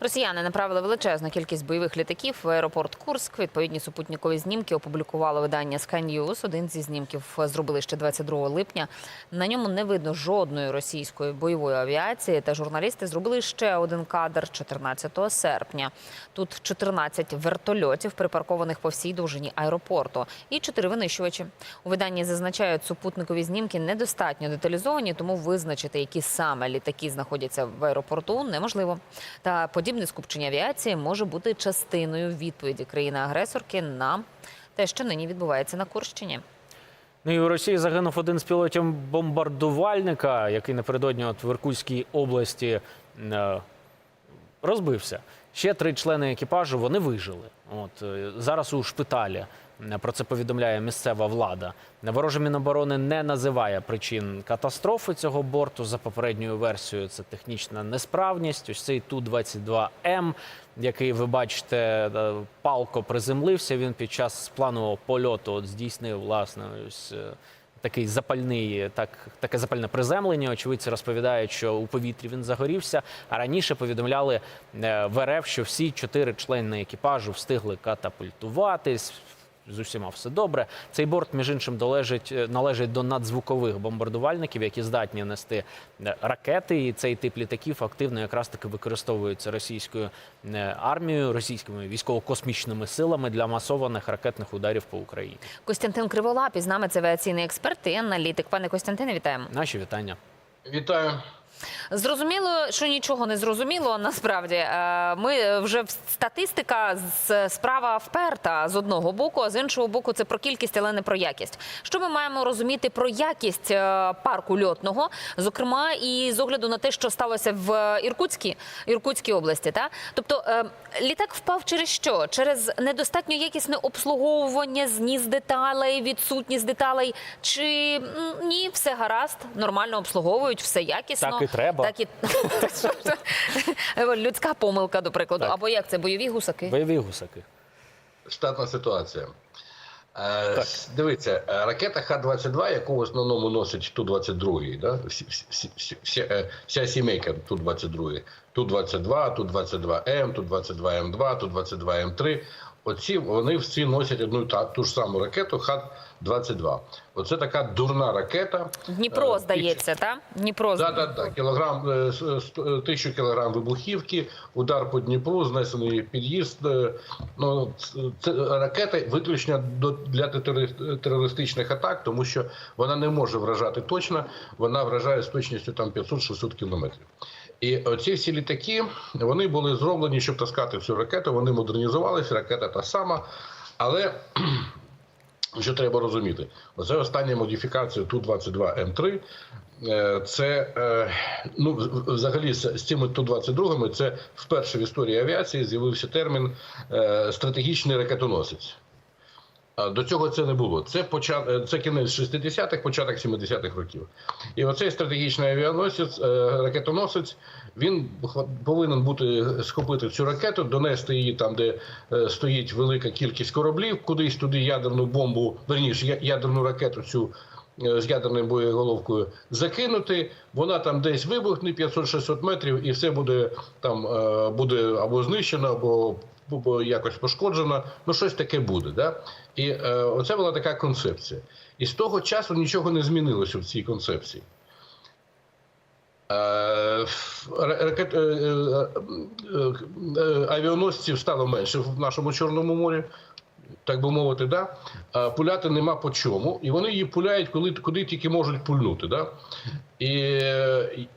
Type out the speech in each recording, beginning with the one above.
Росіяни направили величезну кількість бойових літаків в аеропорт Курск. Відповідні супутникові знімки опублікувало видання News. Один зі знімків зробили ще 22 липня. На ньому не видно жодної російської бойової авіації. Та журналісти зробили ще один кадр 14 серпня. Тут 14 вертольотів, припаркованих по всій довжині аеропорту, і 4 винищувачі. У виданні зазначають, супутникові знімки недостатньо деталізовані, тому визначити, які саме літаки знаходяться в аеропорту, неможливо. Та подібне скупчення авіації може бути частиною відповіді країни-агресорки на те, що нині відбувається на Курщині. Ну і у Росії загинув один з пілотів бомбардувальника, який напередодні от в Іркутській області е, розбився. Ще три члени екіпажу вони вижили. От е, зараз у шпиталі. Про це повідомляє місцева влада. Вороже Міноборони не називає причин катастрофи цього борту. За попередньою версією, це технічна несправність. Ось цей Ту-22М, який ви бачите, е, палко приземлився. Він під час планового польоту от здійснив власне ось. е, Такий запальний, так таке запальне приземлення. Очевидці розповідають, що у повітрі він загорівся. А раніше повідомляли е, в РФ, що всі чотири члени екіпажу встигли катапультуватись. З усіма все добре. Цей борт, між іншим, належить, належить до надзвукових бомбардувальників, які здатні нести е, ракети. І цей тип літаків активно якраз таки використовується російською е, армією, російськими військово-космічними силами для масованих ракетних ударів по Україні. Костянтин Криволап із нами це авіаційний експерт і аналітик. Пане Костянтине, вітаємо. Наші вітання. Вітаю. Зрозуміло, що нічого не зрозуміло. Насправді Е, ми вже статистика справа вперта з одного боку, а з іншого боку, це про кількість, але не про якість. Що ми маємо розуміти про якість е, парку льотного, зокрема, і з огляду на те, що сталося в Іркутській Іркутській області, та тобто е, літак впав через що? Через недостатньо якісне обслуговування, зніс деталей, відсутність деталей, чи ні, все гаразд, нормально обслуговують, все якісно. Так і треба. Так і людська помилка, до прикладу. Так. Або як це бойові гусаки? Бойові гусаки. Штатна ситуація. Так. Дивіться, е, ракета Х-22, яку в основному носить Ту-22, да? е, вся сімейка Ту-22, Ту-22, Ту-22М, Ту-22М2, Ту-22М3. Оці вони всі носять одну та ту ж саму ракету Х-22. Оце така дурна ракета. Дніпро, Е, здається, так? Дніпро. Так, так, так. Кілограм, е, сто- тисячу кілограм вибухівки, удар по Дніпру, знесений під'їзд. е, Ну, це ракета виключно для терористичних атак, тому що вона не може вражати точно, вона вражає з точністю там 500-600 кілометрів. І оці всі літаки вони були зроблені, щоб таскати цю ракету. Вони модернізувалися, ракета та сама. Але що треба розуміти? Оце остання модифікація Ту-22М3. Е, Це е, ну взагалі з цими Ту-22 це вперше в історії авіації з'явився термін е, стратегічний ракетоносець. До цього це не було. Це почат... е, це кінець 60-х, початок 70-х років. І оцей стратегічний авіаносець, е, ракетоносець, він повинен бути схопити цю ракету, донести її там, де е, стоїть велика кількість кораблів, кудись туди ядерну бомбу, верніше, ядерну ракету цю. е, З ядерною боєголовкою закинути, вона там десь вибухне 500-600 метрів, і все буде там е, буде або знищено, або якось пошкоджено, ну щось таке буде. Да? І е, оце була така концепція. І з того часу нічого не змінилося в цій концепції. Е, е, е, авіаносців стало менше в нашому Чорному морі, так би мовити, да? пуляти нема по чому, і вони її пуляють, коли, куди тільки можуть пульнути. Да? І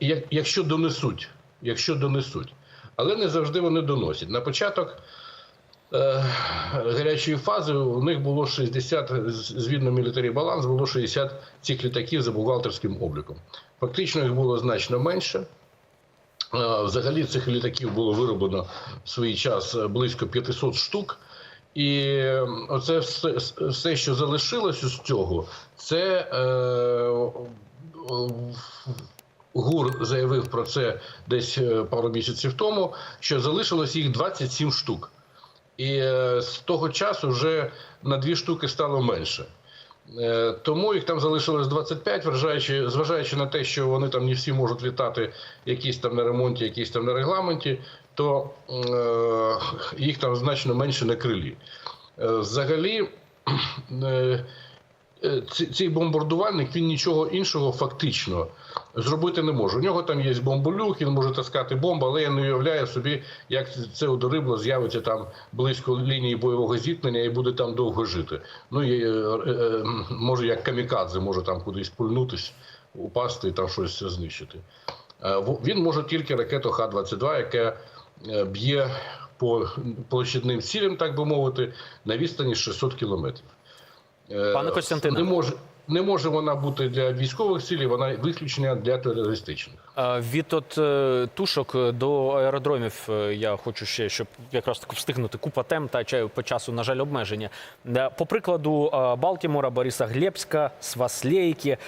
як- якщо донесуть, якщо донесуть. Але не завжди вони доносять. На початок е, гарячої фази у них було 60, з- згідно мілітарі баланс, було 60 цих літаків за бухгалтерським обліком. Фактично їх було значно менше. Е, Взагалі цих літаків було вироблено в свій час близько 500 штук. І оце все, все що залишилось з цього, це е, ГУР заявив про це десь е, пару місяців тому, що залишилось їх 27 штук. І е, з того часу вже на дві штуки стало менше. Е, Тому їх там залишилось 25, вважаючи, зважаючи на те, що вони там не всі можуть літати, якісь там на ремонті, якісь там на регламенті, то е, їх там значно менше на крилі. Взагалі, е, цей бомбардувальник він нічого іншого фактично зробити не може. У нього там є бомболюк, він може таскати бомбу, але я не уявляю собі, як це одорибло з'явиться там близько лінії бойового зіткнення і буде там довго жити. Ну і е, е, е, може як камікадзе, може там кудись пульнутись, упасти і там щось знищити. Е, Він може тільки ракету Х-22, яка е, б'є по площадним цілям, так би мовити, на відстані 600 кілометрів. Е, Пане Костянтине. не може, не може вона бути для військових цілей, вона виключення для терористичних. Е, Від от е, тушок до аеродромів я хочу ще, щоб якраз таки встигнути купа тем та чаю по часу, на жаль, обмеження. По прикладу Балтімора, Бориса Глєбська, Сваслейки.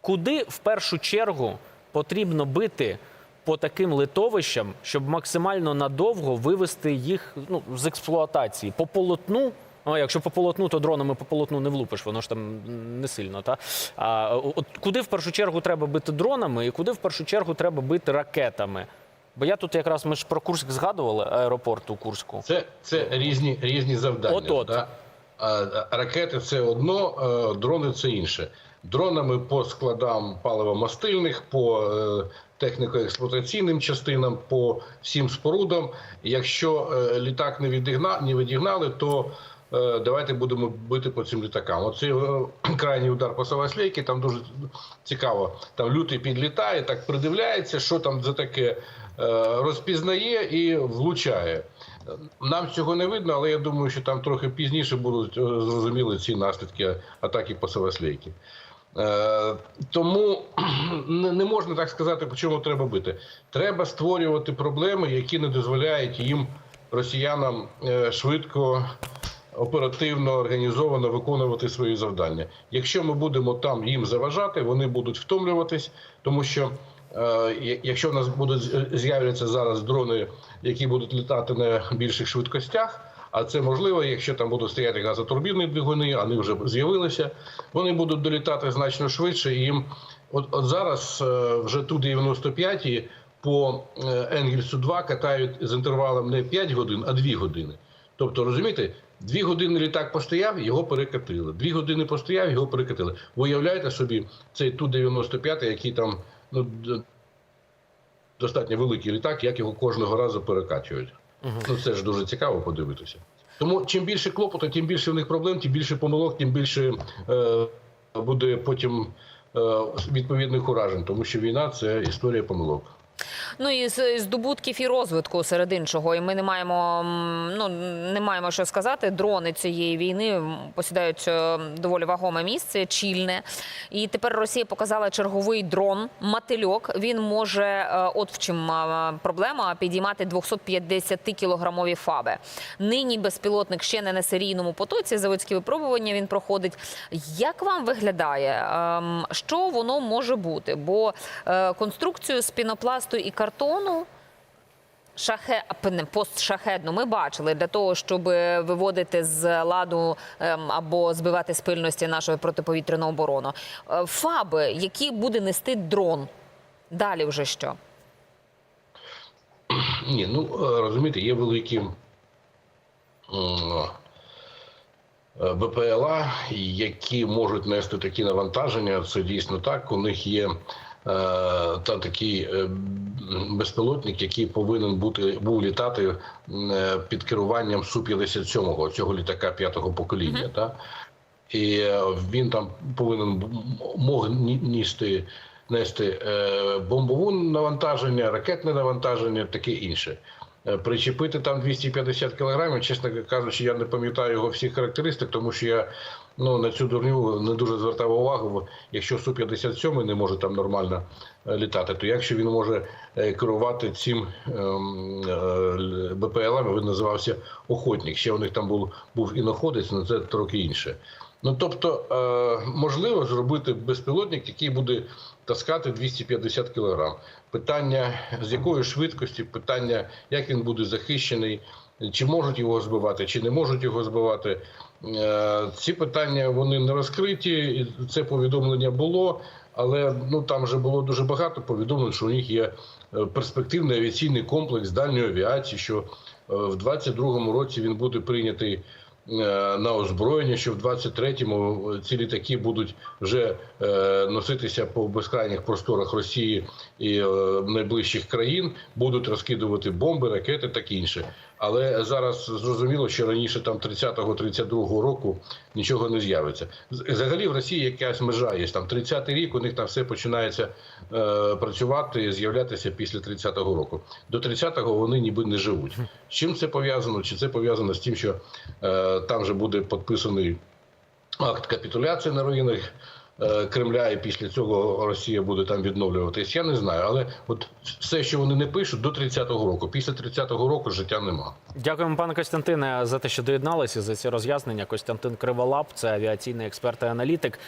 Куди в першу чергу потрібно бити по таким литовищам, щоб максимально надовго вивести їх ну, з експлуатації? По полотну Ну, якщо по полотну, то дронами по полотну не влупиш, воно ж там не сильно. Та? А от куди в першу чергу треба бити дронами і куди в першу чергу треба бити ракетами? Бо я тут якраз ми ж про Курськ згадували, аеропорт у Курську. Це, це різні, різні завдання. От-от. Да? А, а ракети це одно, дрони це інше. Дронами по складам паливомастильних, по е, техніко-експлуатаційним частинам, по всім спорудам. Якщо е, літак не відігна, не відігнали, то е, давайте будемо бити по цим літакам. Оцей е, крайній удар по Саваслейки, там дуже цікаво. Там лютий підлітає, так придивляється, що там за таке е, розпізнає і влучає. Нам цього не видно, але я думаю, що там трохи пізніше будуть е, зрозуміли ці наслідки атаки по Саваслейки. Е, тому не можна так сказати, по чому треба бити. Треба створювати проблеми, які не дозволяють їм, росіянам, е, швидко, оперативно, організовано виконувати свої завдання. Якщо ми будемо там їм заважати, вони будуть втомлюватись, тому що е, якщо в нас будуть з'являться зараз дрони, які будуть літати на більших швидкостях. А це можливо, якщо там будуть стояти газотурбінні двигуни, вони вже з'явилися. Вони будуть долітати значно швидше. І їм от, от зараз е, вже ту 95 по е, Енгельсу 2 катають з інтервалом не 5 годин, а 2 години. Тобто, розумієте, дві години літак постояв, його перекатили. Дві години постояв, його перекатили. Ви уявляєте собі цей ту 95 який там ну достатньо великий літак, як його кожного разу перекачують. Ну це ж дуже цікаво подивитися. Тому чим більше клопоту, тим більше в них проблем, тим більше помилок, тим більше е, буде потім е, відповідних уражень, тому що війна це історія помилок. Ну і з здобутків і розвитку серед іншого. І ми не маємо ну не маємо що сказати. Дрони цієї війни посідають е, доволі вагоме місце, чільне. І тепер Росія показала черговий дрон Мотильок. Він може, е, от в чим е, проблема, підіймати 250 кілограмові фаби. Нині безпілотник ще не на серійному потоці. Заводські випробування він проходить. Як вам виглядає? Ем, Що воно може бути? Бо конструкцію з пінопласту і картону. Шахе постшахедну ми бачили для того, щоб виводити з ладу ем, або збивати спильності нашої протиповітряної оборони. Е, Фаби, які буде нести дрон. Далі вже що? Ні, ну е, розумієте, є великі е, БПЛА, які можуть нести такі навантаження. Це дійсно так. У них є е, та такий е, безпілотник, який повинен бути був літати е, під керуванням Су-57, цього літака п'ятого покоління. Та? І е, він там повинен мог ністи нести е, бомбову навантаження, ракетне навантаження, таке інше. Е, Причепити там 250 кілограмів, чесно кажучи, я не пам'ятаю його всіх характеристик, тому що я ну, на цю дурню не дуже звертав увагу. бо Якщо Су-57 не може там нормально е, літати, то якщо він може е, керувати цим ем, е, БПЛА, він називався Охотник. Ще у них там був, був іноходець, але це трохи інше. Ну тобто, можливо зробити безпілотник, який буде таскати 250 кілограм. Питання з якої швидкості, питання, як він буде захищений, чи можуть його збивати, чи не можуть його збивати. Е, Ці питання вони не розкриті. і Це повідомлення було. Але ну там вже було дуже багато повідомлень, що у них є е, перспективний авіаційний комплекс дальньої авіації, що е, в 22-му році він буде прийнятий на озброєння, що в 23-му ці літаки будуть вже носитися по безкрайніх просторах Росії і найближчих країн, будуть розкидувати бомби, ракети, так інше. Але зараз зрозуміло, що раніше там 30-32 року нічого не з'явиться. Взагалі в Росії якась межа є. Там 30-й рік у них там все починається е, працювати, з'являтися після 30-го року. До 30-го вони ніби не живуть. З чим це пов'язано? Чи це пов'язано з тим, що е, там вже буде підписаний акт капітуляції на руїнах Кремля, і після цього Росія буде там відновлюватись. Я не знаю, але от все, що вони не пишуть, до 30-го року. Після 30-го року життя нема. Дякуємо, пане Костянтине, за те, що доєдналися за ці роз'яснення. Костянтин Криволап, це авіаційний експерт і аналітик.